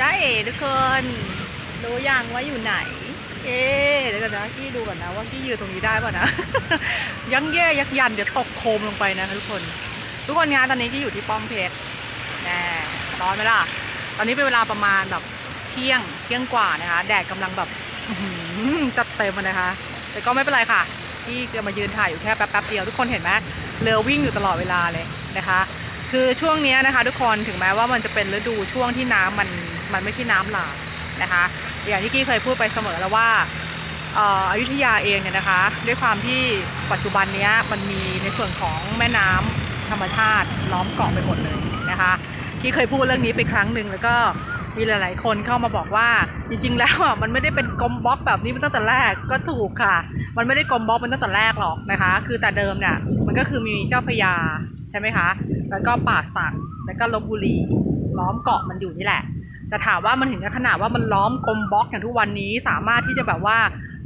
จ้าเอ๋ทุกคนรู้ยังว่าอยู่ไหน เอ๊เดี๋ยวก่อนนะกี้ดูก่อนนะว่ากี้ยืนตรงนี้ได้ป่ะนะ ยังแย่ยักยันเดี๋ยวตกโคมลงไปนะทุกคน ทุกคนงานตอนนี้กี้อยู่ที่ป้อมเพชรแน่ร้อนไหมล่ะ ตอนนี้เป็นเวลาประมาณแบบเที่ยงเที่ยงกว่านะคะ แดดกำลังแบบจัดเต็มนะคะ แต่ก็ไม่เป็นไรค่ะพี่ก็มายืนถ่ายอยู่แค่แป๊บๆเดียวทุกคนเห็นไหมเรือวิ่งอยู่ตลอดเวลาเลยนะคะ คือช่วงนี้นะคะ ทุกคนถึงแม้ว่ามันจะเป็นฤดูช่วงที่น้ำมัน มันไม่ใช่น้ำหลากนะคะอย่างที่กี้เคยพูดไปเสมอแล้วว่าอ่ออยุธยาเองเนี่ยนะคะ ด้วยความที่ปัจจุบันนี้มันมีในส่วนของแม่น้ำธรรมชาติล้อมเกาะไปหมดเลยนะคะกี้เคยพูดเรื่องนี้ไปครั้งหนึ่งแล้วก็มีหลาย ๆ คนเข้ามาบอกว่าจริง ๆ แล้วอะมันไม่ได้เป็นกลมบล็อกแบบนี้มันตั้งแต่แรกก็ถูกค่ะ มันไม่ได้กลมบล็อกมันตั้งแต่แรกหรอกนะคะ คือแต่เดิมเนี่ยมันก็คือมีเจ้าพระยาใช่ไหมคะ แล้วก็ป่าสักแล้วก็ลบบุรีล้อมเกาะมันอยู่นี่แหละ แต่ถามว่ามันถึงขนาดว่ามันล้อมกลมบล็อกอย่างทุกวันนี้สามารถที่จะแบบว่า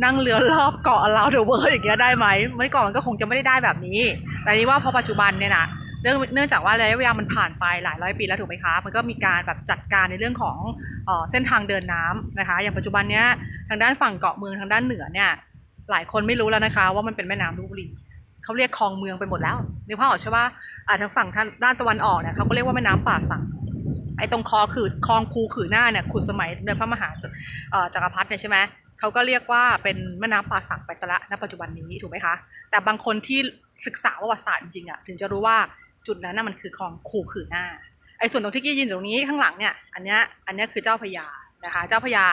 นั่งเรือรอบเกาะเราเดอะเวิร์อย่างเงี้ยได้ไหมเมื่อก่อนมันก็คงจะไม่ได้ได้แบบนี้ แต่นี่ว่าพอปัจจุบันเนี่ยนะเรื่องเนื่องจากว่าระยะเวลามันผ่านไปหลายร้อยปีแล้วถูกไหมคะ มันก็มีการแบบจัดการในเรื่องของเอ่อเส้นทางเดินน้ำนะคะ อย่างปัจจุบันเนี้ยทางด้านฝั่งเกาะเมืองทางด้านเหนือเนี่ยหลายคนไม่รู้แล้วนะคะ ว่ามันเป็นแม่น้ำลพบุรีเขาเรียกคลองเมืองไปหมดแล้วนึกภาพออกใช่ปะอ่าทางฝั่งด้านตะวันออกเนี่ยเขาก็เรียกว่าแม่น้ำป่าสักไอ้ตรงคอขืดคลองคูขือหน้าเนี่ยขุดสมัยสมเด็จพระมหาจักรพรรดิเนี่ยใช่ไหมเขาก็เรียกว่าเป็นแม่น้ำป่าสักไปซะละณปัจจุบันนี้ถูกไหมคะ แต่บางคนที่ศึกษาประวัติศาสตร์จริงๆอะถึงจะรู้ว่าจุดนั้นน่ะมันคือคลองคูขือหน้าไอ้ส่วนตรงที่กี้ยืนตรงนี้ข้างหลังเนี่ยอันเนี้ยอันเนี้ยคือเจ้าพระยานะคะเจ้าพระยา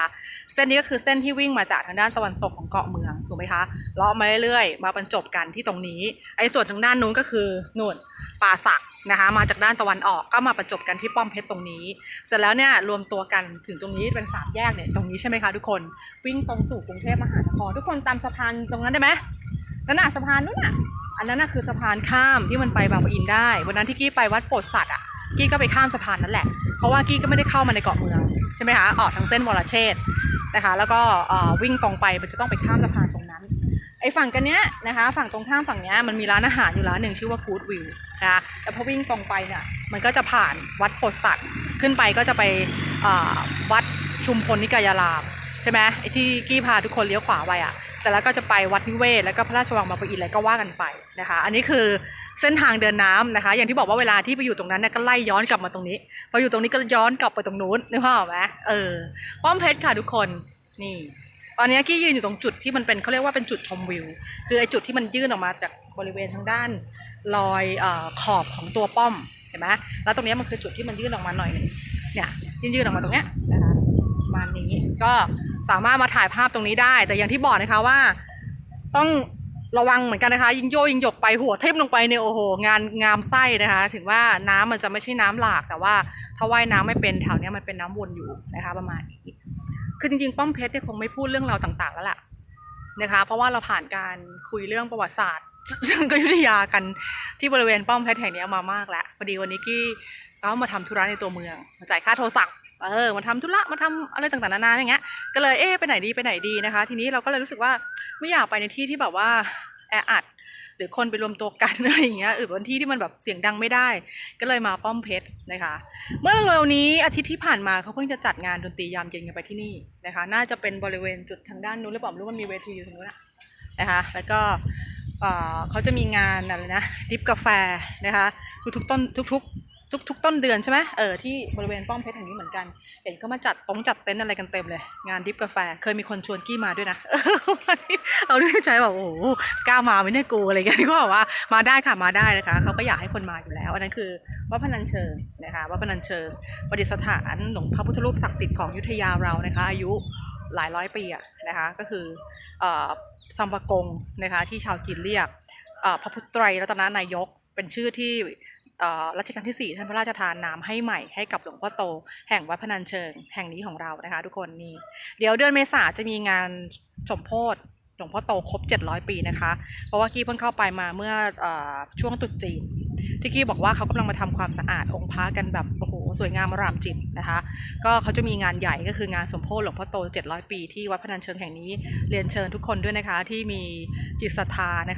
เส้นนี้ก็คือเส้นที่วิ่งมาจากทางด้านตะวันตกของเกาะเมืองถูกไหมคะเลาะมาเรื่อยๆมาบรรจบกันที่ตรงนี้ไอ้ส่วนทางด้านนู้นก็คือนู่น ป่าสักนะคะมาจากด้านตะวันออกก็มาบรรจบกันที่ป้อมเพชรตรงนี้ เสร็จแล้วเนี่ยรวมตัวกันถึงตรงนี้เป็นสามแยกเนี่ยตรงนี้ใช่ไหมคะทุกคนวิ่งตรงสู่กรุงเทพมหานครทุกคนตามสะพานตรงนั้นได้ไหมนั่นน่ะสะพานนู้นน่ะอันนั้นน่ะคือสะพานข้ามที่มันไปบางปะอินได้ วันนั้นที่กี้ไปวัดโปรดสัตว์อะกี้ก็ไปข้ามสะพานนั่นแหละเพราะว่ากี้ก็ไม่ได้เข้ามาในเกาะเมืองใช่ไหมคะออกทางเส้นวรเชษนะคะแล้วก็วิ่งตรงไปมันจะต้องไปข้ามสะพานตรงนั้นไอ้ฝั่งกันเนี้ยนะคะฝั่งตรงข้ามฝั่งเนี้ยมันมีร้านอาหารอยู่ร้านหนึ่งชื่อว่า Good View คะแล้วพอวิ่งตรงไปเนี่ยมันก็จะผ่านวัดโพธิสัตว์ขึ้นไปก็จะไปวัดชุมพลนิกายารามใช่ไหมไอ้ที่กี้พาทุกคนเลี้ยวขวาไปอะเสร็จแล้วก็จะไปวัดนิเวศ แล้วก็พระราชวังบางปะอินอะไรก็ว่ากันไปนะคะ อันนี้คือเส้นทางเดินน้ำนะคะ อย่างที่บอกว่าเวลาที่ไปอยู่ตรงนั้นเนี่ยก็ไล่ย้อนกลับมาตรงนี้พออยู่ตรงนี้ก็ย้อนกลับไปตรงนู้นนึกภาพไหมเออป้อมเพชรค่ะทุกคนนี่ ตอนนี้กี้ยืนอยู่ตรงจุดที่มันเป็นเขาเรียกว่าเป็นจุดชมวิว คือไอ้จุดที่มันยื่นออกมาจากบริเวณทางด้านรอยอขอบของตัวป้อมเห็นไหมแล้วตรงเนี้ยมันคือจุดที่มันยื่นออกมาหน่อยหนึงเนี่ยยื่นยืนออกมาตรงเนี้ยนะคะประมาณนี้ก็สามารถมาถ่ายภาพตรงนี้ได้ แต่อย่างที่บอกนะคะว่า ต้องระวังเหมือนกันนะคะ ยิงโยยิงหยกไปหัวเทมลงไปเนี่ยโอ้โหงานงามไส้นะคะ ถึงว่าน้ำมันจะไม่ใช่น้ำหลาก แต่ว่าถ้าว่ายน้ำไม่เป็นแถวนี้มันเป็นน้ำวนอยู่นะคะ ประมาณนี้ คือจริงๆ ป้อมเพชรเนี่ยคงไม่พูดเรื่องราวต่าง ๆ แล้วล่ะนะคะ เพราะว่าเราผ่านการคุยเรื่องประวัติศาสตร์ซึ่งกยุทธยากันที่บริเวณป้อมเพชรแห่งนี้มามากแล้วพอดีวันนี้กี้เขามาทำธุระในตัวเมืองมาจ่ายค่าโทรศัพท์เออมาทำธุระมาทำอะไรต่างๆนานาอย่างเงี้ยก็เลยเอ๊ะไปไหนดีไปไหนดีนะคะ ทีนี้เราก็เลยรู้สึกว่าไม่อยากไปในที่ที่แบบว่าแออัด หรือคนไปรวมตัวกันอะไรอย่างเงี้ยหรือบนที่ที่มันแบบเสียงดังไม่ได้ ก็เลยมาป้อมเพชรนะคะ เมื่อเร็วนี้อาทิตย์ที่ผ่านมาเขาเพิ่งจะจัดงานดนตรียามเย็นกันไปที่นี่นะคะ น่าจะเป็นบริเวณจุดทางด้านนู้นหรือเปล่ารู้มันมีเวทีอยู่ตรงนู้นอะนะคะแล้วก็เขาจะมีงานอะไรนะดิฟกาแฟนะคะทุกๆต้นทุก ๆ ทุกๆต้นเดือนใช่ไหมเออที่บริเวณป้อมเพชรแห่งนี้เหมือนกัน เห็นก็มาจัดตรงจัดเต็นท์อะไรกันเต็มเลย งานดิฟกาแฟ เคยมีคนชวนกี้มาด้วยนะเราด้วยใจแบบโอ้โหกล้ามาไม่ได้กูอะไรเงี้ยก็บอกว่ามาได้ค่ะมาได้นะคะเขาก็อยากให้คนมาอยู่แล้วอันนั้นคือวัดพนัญเชิงนะคะวัดพนัญเชิงประดิษฐานหลวงพระพุทธรูปศักดิ์สิทธิ์ของยุทธยาเรานะคะ อายุหลายร้อยปีอะนะคะก็คือเอ่อสัมปะกงนะคะที่ชาวจีนเรียกพระพุทธไตรรัตนนายกเป็นชื่อที่ รัชกาลที่ 4 ท่านพระราชทานนามให้ใหม่ให้กับหลวงพ่อโต แห่งวัดพนัญเชิง แห่งนี้ของเรานะคะทุกคนนี่เดี๋ยวเดือนเมษาจะมีงานสมโพธิหลวงพ่อโตครบ 700 ปีนะคะ เพราะว่ากี้เพิ่งเข้าไปมาเมื่ออช่วงตรุษจีน ที่กี้บอกว่าเขากำลังมาทำความสะอาดองค์พระกันแบบโอ้โหสวยงามอรามจิตนะคะ ก็เขาจะมีงานใหญ่ก็คืองานสมโพธิหลวงพ่อโต 700 ปีที่วัดพนัญเชิงแห่งนี้เรียนเชิญทุกคนด้วยนะคะที่มีจิตศรัทธานะคะ